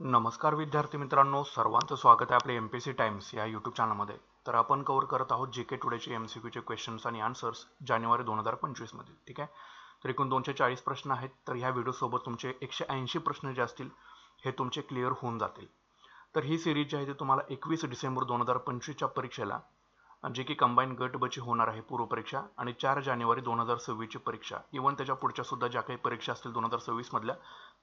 नमस्कार विद्यार्थी मित्रांनो सर्वांचं स्वागत आहे आपल्या एम पी सी टाइम्स या यूट्यूब चॅनलमध्ये तर आपण कव्हर करत आहोत जे के टुडेचे एम सी क्यूचे क्वेश्चन्स आणि आन्सर्स जानेवारी दोन हजार पंचवीसमध्ये ठीक आहे? तर एकूण दोनशे चाळीस प्रश्न आहेत. तर ह्या व्हिडिओसोबत तुमचे एकशे ऐंशी प्रश्न जे असतील हे तुमचे क्लिअर होऊन जातील. तर ही सिरीज जी आहे ती तुम्हाला एकवीस डिसेंबर दोन हजार पंचवीसच्या परीक्षेला जे की कंबाईन गट बची होणार आहे पूर्वपरीक्षा आणि चार जानेवारी दोन हजार सव्वीसची परीक्षा. इव्हन त्याच्या पुढच्या सुद्धा ज्या काही परीक्षा असतील दोन हजार सव्वीसमधल्या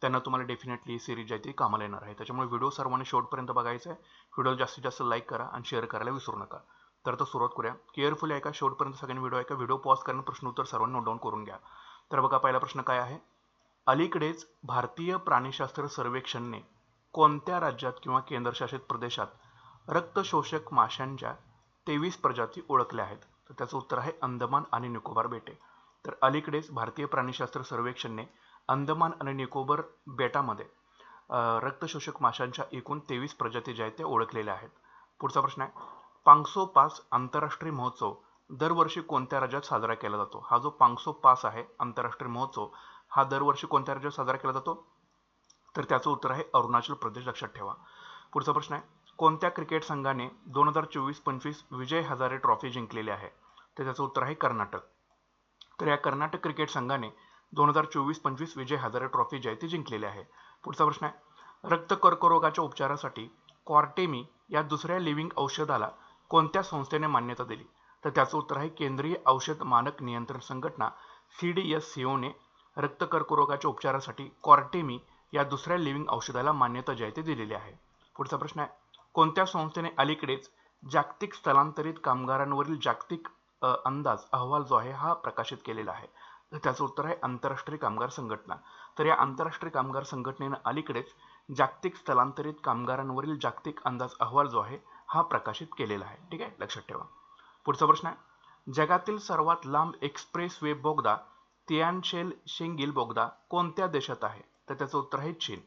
त्यांना तुम्हाला डेफिनेटली सिरीज जी आहे ती कामाला येणार आहे. त्याच्यामुळे व्हिडिओ सर्वांनी शेवटपर्यंत बघायचा आहे. व्हिडिओ जास्तीत जास्त लाईक करा आणि शेअर करायला विसरू नका. तर तो सुरुवात करूया. केअरफुली ऐका शेवटपर्यंत सगळ्यांनी व्हिडिओ ऐका. व्हिडिओ पॉज करून प्रश्न उत्तर सर्वांनी नोट डाऊन करून घ्या. तर बघा पहिला प्रश्न काय आहे? अलीकडेच भारतीय प्राणीशास्त्र सर्वेक्षणने कोणत्या राज्यात किंवा केंद्रशासित प्रदेशात रक्तशोषक माशांच्या तेवीस प्रजाती ओळखल्या आहेत? तर त्याचं उत्तर आहे अंदमान आणि निकोबार बेटे. तर अलीकडेच भारतीय प्राणीशास्त्र सर्वेक्षणने अंदमान आणि निकोबार बेटामध्ये रक्तशोषक माशांच्या एकूण तेवीस प्रजाती ज्या आहेत त्या ओळखलेल्या आहेत. पुढचा प्रश्न आहे. पांगसो पास आंतरराष्ट्रीय महोत्सव दरवर्षी कोणत्या राज्यात साजरा केला जातो? हा जो पांगसो पास आहे आंतरराष्ट्रीय महोत्सव हा दरवर्षी कोणत्या राज्यात साजरा केला जातो? तर त्याचं उत्तर आहे अरुणाचल प्रदेश. लक्षात ठेवा. पुढचा प्रश्न आहे. कोणत्या क्रिकेट संघाने दोन हजार चोवीस पंचवीस विजय हजारे ट्रॉफी जिंकलेली आहे? तर त्याचं उत्तर आहे कर्नाटक. तर या कर्नाटक क्रिकेट संघाने दोन हजार चोवीस पंचवीस विजय हजारे ट्रॉफी जी आहे ती जिंकलेली आहे. पुढचा प्रश्न आहे. रक्त कर्करोगाच्या उपचारासाठी क्वार्टेमी या दुसऱ्या लिव्हिंग औषधाला कोणत्या संस्थेने मान्यता दिली? तर त्याचं उत्तर आहे केंद्रीय औषध मानक नियंत्रण संघटना सी डी एस सीओने रक्त कर्करोगाच्या उपचारासाठी क्वार्टेमी या दुसऱ्या लिव्हिंग औषधाला मान्यता जी आहे ती दिलेली आहे. पुढचा प्रश्न आहे. कोणत्या संस्थेने अलीकडेच जागतिक स्थलांतरित कामगारांवरील जागतिक अंदाज अहवाल जो आहे हा प्रकाशित केलेला आहे? त्याचं उत्तर आहे आंतरराष्ट्रीय कामगार संघटना. तर या आंतरराष्ट्रीय कामगार संघटनेनं अलीकडेच जागतिक स्थलांतरित कामगारांवरील जागतिक अंदाज अहवाल जो आहे हा प्रकाशित केलेला आहे. ठीक आहे? लक्षात ठेवा. पुढचा प्रश्न आहे. जगातील सर्वात लांब एक्सप्रेस वे बोगदा तियानशेल शेंगिल बोगदा कोणत्या देशात आहे? तर त्याचं उत्तर आहे चीन.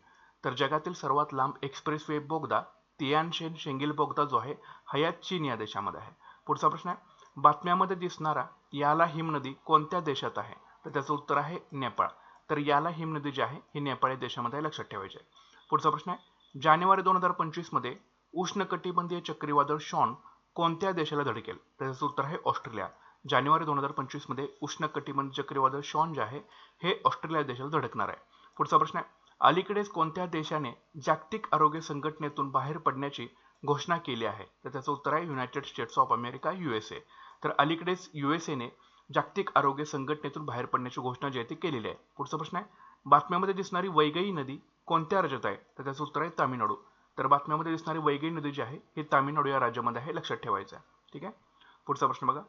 तर जगातील सर्वात लांब एक्सप्रेस वे बोगदा तियानशेन शेंगिल बोगदा जो आहे हा या चीन या देशामध्ये आहे. पुढचा प्रश्न आहे. बातम्यामध्ये दिसणारा याला हिमनदी कोणत्या देशात आहे? तर त्याचं उत्तर आहे नेपाळ. तर याला हिमनदी जी आहे ही नेपाळ या देशामध्ये लक्षात ठेवायची आहे. पुढचा प्रश्न आहे जानेवारी दोन हजार पंचवीसमध्ये उष्णकटिबंधीय चक्रीवादळ शॉन कोणत्या देशाला धडकेल त्याचं उत्तर आहे ऑस्ट्रेलिया. जानेवारी दोन हजार पंचवीसमध्ये उष्णकटिबंधीय चक्रीवादळ शॉन जे आहे हे ऑस्ट्रेलिया देशाला धडकणार आहे. पुढचा प्रश्न आहे अलीकडेच कोणत्या देशाने जागतिक आरोग्य संघटनेतून बाहेर पडण्याची घोषणा केली आहे? तर त्याचं उत्तर आहे United States of America USA तर अलीकडेच युएसएने जागतिक आरोग्य संघटनेतून बाहेर पडण्याची घोषणा जी आहे ती केलेली आहे. पुढचा प्रश्न आहे बातम्यामध्ये दिसणारी वैगई नदी कोणत्या राज्यात आहे? तर त्याचं उत्तर आहे तामिळनाडू. तर बातम्यामध्ये दिसणारी वैगई नदी जी आहे ही तामिळनाडू या राज्यामध्ये आहे लक्षात ठेवायचं आहे. ठीक आहे? पुढचा प्रश्न बघा.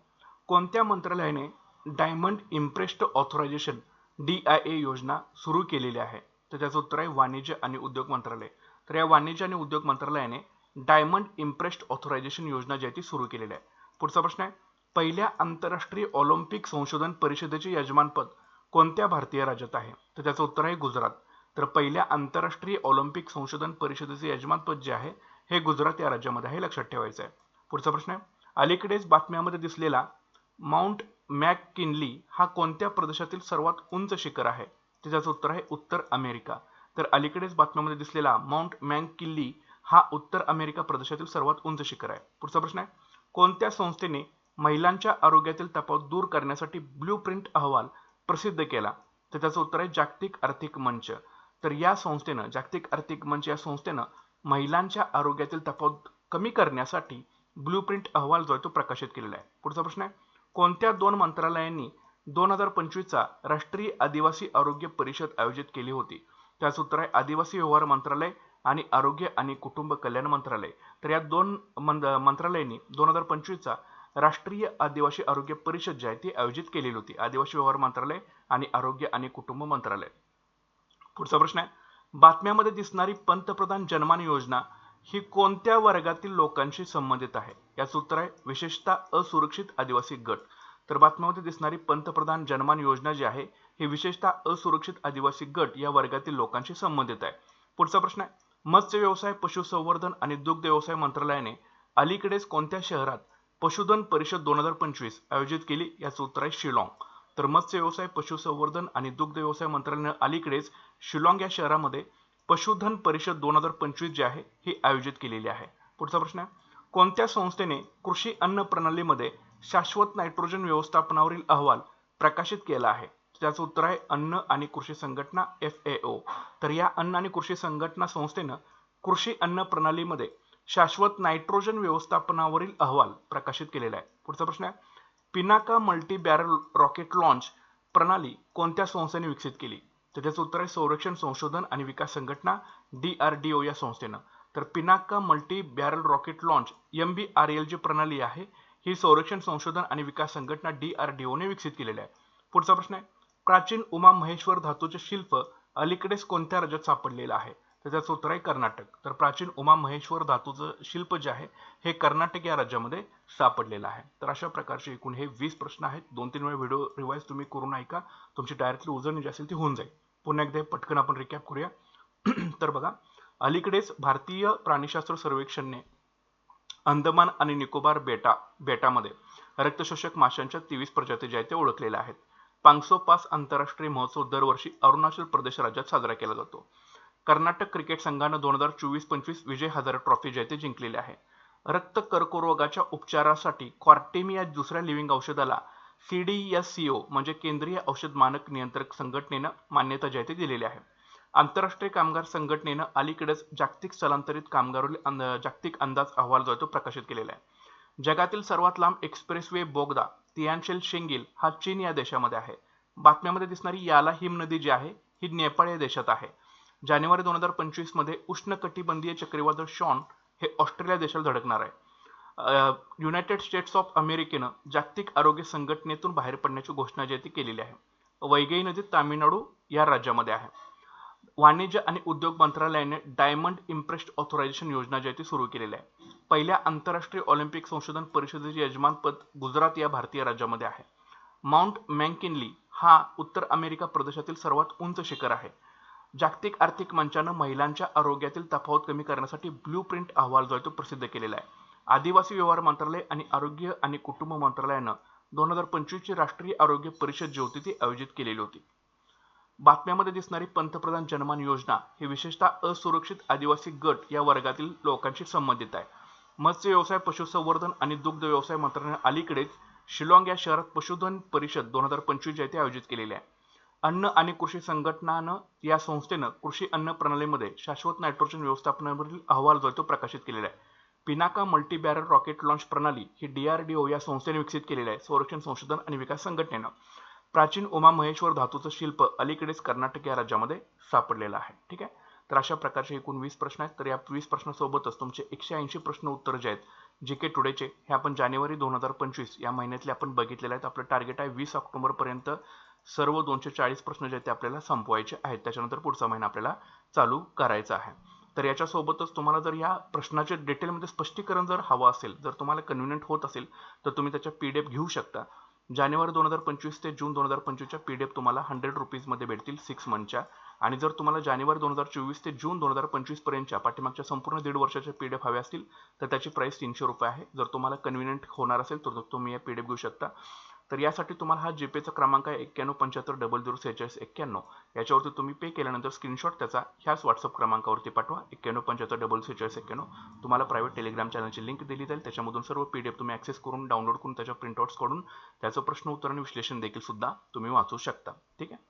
कोणत्या मंत्रालयाने diamond imprest authorisation D I A योजना सुरू केलेली आहे? तर त्याचं उत्तर आहे वाणिज्य आणि उद्योग मंत्रालय. तर या वाणिज्य आणि उद्योग मंत्रालयाने डायमंड इम्प्रेस्ट ऑथरायझेशन योजना जी आहे ती सुरू केलेली आहे. पुढचा प्रश्न आहे पहिल्या आंतरराष्ट्रीय ऑलिम्पिक संशोधन परिषदेचे यजमानपद कोणत्या भारतीय राज्यात आहे? तर त्याचं उत्तर आहे गुजरात. तर पहिल्या आंतरराष्ट्रीय ऑलिम्पिक संशोधन परिषदेचे यजमानपद जे आहे हे गुजरात या राज्यामध्ये आहे लक्षात ठेवायचं आहे. पुढचा प्रश्न आहे. अलीकडेच बातम्यामध्ये दिसलेला माउंट मॅक किनली हा कोणत्या प्रदेशातील सर्वात उंच शिखर आहे? त्याचं उत्तर आहे उत्तर अमेरिका. तर अलीकडेच बातम्यामध्ये दिसलेला माउंट मॅक किल्ली हा उत्तर अमेरिका प्रदेशातील सर्वात उंच शिखर आहे. पुढचा प्रश्न आहे. कोणत्या संस्थेने महिलांच्या आरोग्यातील तफावत दूर करण्यासाठी ब्ल्यू प्रिंट अहवाल प्रसिद्ध केला. तर त्याचं उत्तर आहे जागतिक आर्थिक मंच. तर या संस्थेनं जागतिक आर्थिक मंच या संस्थेनं महिलांच्या आरोग्यातील तफावत कमी करण्यासाठी ब्ल्यू प्रिंट अहवाल जो आहे तो प्रकाशित केलेला आहे. पुढचा प्रश्न आहे कोणत्या दोन मंत्रालयांनी दोन हजार पंचवीसचा राष्ट्रीय आदिवासी आरोग्य परिषद आयोजित केली होती? त्याचं उत्तर आहे आदिवासी व्यवहार मंत्रालय आणि आरोग्य आणि कुटुंब कल्याण मंत्रालय. तर या दोन मंत्रालयांनी दोन हजार पंचवीसचा राष्ट्रीय आदिवासी आरोग्य परिषद जी आहे ती आयोजित केलेली होती. आदिवासी व्यवहार मंत्रालय आणि आरोग्य आणि कुटुंब मंत्रालय. पुढचा प्रश्न आहे. बातम्यामध्ये दिसणारी पंतप्रधान जनमान योजना ही कोणत्या वर्गातील लोकांशी संबंधित आहे? याचं उत्तर आहे विशेषतः असुरक्षित आदिवासी गट. तर बातम्यामध्ये दिसणारी पंतप्रधान जनमान योजना जी आहे ही विशेषतः असुरक्षित आदिवासी गट या वर्गातील लोकांशी संबंधित आहे. पुढचा प्रश्न आहे मत्स्य व्यवसाय पशुसंवर्धन आणि दुग्ध व्यवसाय मंत्रालयाने अलीकडेच कोणत्या शहरात पशुधन परिषद दोन हजार पंचवीस आयोजित केली. याचं उत्तर आहे शिलाँग. तर मत्स्य व्यवसाय पशुसंवर्धन आणि दुग्ध व्यवसाय मंत्रालयाने अलीकडेच शिलाँग या शहरामध्ये पशुधन परिषद दोन हजार पंचवीस जी आहे ही आयोजित केलेली आहे. पुढचा प्रश्न आहे. कोणत्या संस्थेने कृषी अन्न प्रणालीमध्ये शाश्वत नायट्रोजन व्यवस्थापनावरील अहवाल प्रकाशित केला आहे? त्याचं उत्तर आहे अन्न आणि कृषी संघटना एफ ए ओ तर या अन्न आणि कृषी संघटना संस्थेनं कृषी अन्न प्रणालीमध्ये शाश्वत नायट्रोजन व्यवस्थापनावरील अहवाल प्रकाशित केलेला आहे. पुढचा प्रश्न आहे. Pinaka multi barrel rocket launch प्रणाली कोणत्या संस्थेने विकसित केली? तर त्याचं उत्तर आहे संरक्षण संशोधन आणि विकास संघटना डी आर डी ओ या संस्थेनं. तर Pinaka multi barrel rocket launch M B R L G प्रणाली आहे ही संरक्षण संशोधन आणि विकास संघटना डी आर डी ओने विकसित केलेली आहे. पुढचा प्रश्न आहे. प्राचीन उमा महेश्वर धातूचे शिल्प अलीकडेच कोणत्या राज्यात सापडलेलं आहे? त्याचं उत्तर आहे कर्नाटक. तर प्राचीन उमा महेश्वर धातूचं शिल्प जे आहे हे कर्नाटक या राज्यामध्ये सापडलेलं आहे. तर अशा प्रकारचे एकूण हे वीस प्रश्न आहेत. दोन तीन वेळा व्हिडिओ रिवाईज तुम्ही करून ऐका. तुमची डायरेक्टली उजळणी जी असेल ती होऊन जाईल. पुन्हा एकदा पटकन आपण रिकॅप करूया. तर बघा अलीकडेच भारतीय प्राणीशास्त्र सर्वेक्षणने अंदमान आणि निकोबार बेटा बेटामध्ये रक्तशोषक माशांच्या तेवीस प्रजाती ज्या आहेत त्या ओळखलेल्या आहेत. पांगसो पास आंतरराष्ट्रीय महोत्सव दरवर्षी अरुणाचल प्रदेश राज्यात साजरा केला जातो. कर्नाटक क्रिकेट संघानं दोन हजार चोवीस पंचवीस विजय हजार ट्रॉफी जैते जिंकलेली आहे. रक्त कर्करोगाच्या उपचारासाठी क्वार्टेमी या दुसऱ्या लिव्हिंग औषधाला C D S C O म्हणजे केंद्रीय औषध मानक नियंत्रक संघटनेनं मान्यता जे दिलेली आहे. आंतरराष्ट्रीय कामगार संघटनेनं अलीकडेच जागतिक स्थलांतरित कामगारवरील जागतिक अंदाज अहवाल जो आहे तो प्रकाशित केलेला आहे. जगातील सर्वात लांब एक्सप्रेसवे बोगदा तियानशेल शेंगिल हा चीन या देशामध्ये आहे. बातम्यामध्ये दिसणारी याला हिम नदी जी आहे ही नेपाळ या देशात आहे. जानेवारी दोन हजार पंचवीसमध्ये उष्णकटिबंधीय चक्रीवादळ शॉन हे ऑस्ट्रेलिया देशाला धडकणार आहे. युनायटेड स्टेट्स ऑफ अमेरिकेनं जागतिक आरोग्य संघटनेतून बाहेर पडण्याची घोषणा जी आहे ती केलेली आहे. वैगई नदी तामिळनाडू या राज्यामध्ये आहे. वाणिज्य आणि उद्योग मंत्रालयाने डायमंड इम्प्रेस्ड ऑथोरायझेशन योजना जी आहे ती सुरू केलेली आहे. पहिल्या आंतरराष्ट्रीय ऑलिम्पिक संशोधन परिषदेचे यजमानपद गुजरात या भारतीय राज्यामध्ये आहे. माउंट मॅंकिनली हा उत्तर अमेरिका प्रदेशातील सर्वात उंच शिखर आहे. जागतिक आर्थिक मंचानं महिलांच्या आरोग्यातील तफावत कमी करण्यासाठी ब्ल्यू प्रिंट अहवाल जो आहे तो प्रसिद्ध केलेला आहे. आदिवासी व्यवहार मंत्रालय आणि आरोग्य आणि कुटुंब मंत्रालयानं दोन हजार पंचवीसची राष्ट्रीय आरोग्य परिषद जी होती ती आयोजित केलेली होती. बातम्यामध्ये दिसणारी पंतप्रधान जनमान योजना ही विशेषतः असुरक्षित आदिवासी गट या वर्गातील लोकांशी संबंधित आहे. मत्स्य व्यवसाय पशुसंवर्धन आणि दुग्ध व्यवसाय मंत्रालयाने अलीकडेच शिलाँग या शहरात पशुधन परिषद दोन हजार पंचवीस जे ते आयोजित केलेले आहे. अन्न आणि कृषी संघटनानं या संस्थेनं कृषी अन्न प्रणालीमध्ये शाश्वत नायट्रोजन व्यवस्थापनावरील अहवाल जो तो प्रकाशित केलेला आहे. Pinaka multi barrel rocket launch प्रणाली ही डीआरडीओ या संस्थेने विकसित केलेली आहे संरक्षण संशोधन आणि विकास संघटनेनं. प्राचीन उमा महेश्वर धातूचं शिल्प अलीकडेच कर्नाटक या राज्यामध्ये सापडलेलं आहे. ठीक आहे? तर अशा प्रकारचे एकूण वीस प्रश्न आहेत. तर या वीस प्रश्नासोबतच तुमचे एकशे ऐंशी प्रश्न उत्तर जे आहेत जे के टुडेचे हे आपण जानेवारी दोन हजार पंचवीस या महिन्यातले आपण बघितलेले आहेत. आपलं टार्गेट आहे वीस ऑक्टोबरपर्यंत सर्व दोनशे चाळीस प्रश्न जे आहेत ते आपल्याला संपवायचे आहेत. त्याच्यानंतर पुढचा महिना आपल्याला चालू करायचा आहे. तर याच्यासोबतच तुम्हाला जर या प्रश्नाचे डिटेलमध्ये स्पष्टीकरण जर हवं असेल जर तुम्हाला कन्व्हिनियंट होत असेल तर तुम्ही त्याच्या पी डी एफ घेऊ शकता. जानेवारी दोन हजार पंचवीस ते जून दोन हजार पंचवीसच्या पी डी एफ तुम्हाला हंड्रेड रुपीजमध्ये भेटतील सिक्स मंथच्या आणि जर तुम्हाला जानेवारी दोन हजार चोवीस ते जून दोन हजार पंचवीसपर्यंतच्या पाठीमागच्या संपूर्ण दीड वर्षाच्या पी डी एफ हवे असतील तर त्याची प्राईस तीनशे रुपये आहे. जर तुम्हाला कन्व्हिनियंट होणार असेल तर तुम्ही या पी डी एफ घेऊ शकता. तर यासाठी तुम्हाला हा जीपेचा क्रमांक आहे एक्क्याण्णव पंच्याहत्तर डबल झिरो सेहेचाळीस एक्क्याण्णव. याच्यावरती तुम्ही पे केल्यानंतर स्क्रीनशॉट त्याचा ह्याच व्हॉट्सअप क्रमांकावरती पाठवा एक्क्याण्णव पंच्याहत्तर डबल सेहेचाळीस एक्क्याण्णव. तुम्हाला प्रायव्हेट टेलिग्राम चॅनलची लिंक दिली जाईल. त्याच्यामधून सर्व पी डी एफ तुम्ही ॲक्सेस करून डाउनलोड करून त्याच्या प्रिंटआउट्स काढून त्याचं प्रश्न उत्तर आणि विश्लेषण देखील सुद्धा तुम्ही वाचू शकता. ठीक आहे?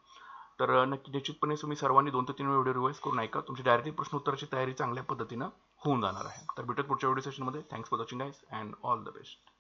तर नक्की निश्चितपणे तुम्ही सर्वांनी दोन ते तीन व्हिडिओ रिवाईज करून ऐका. तुमची डायरेक्टली प्रश्न उत्तराची तयारी चांगल्या पद्धतीनं होऊन जाणार आहे. तर भेटत पुढच्या व्हिडिओ सेशनमध्ये thanks for watching guys and all the best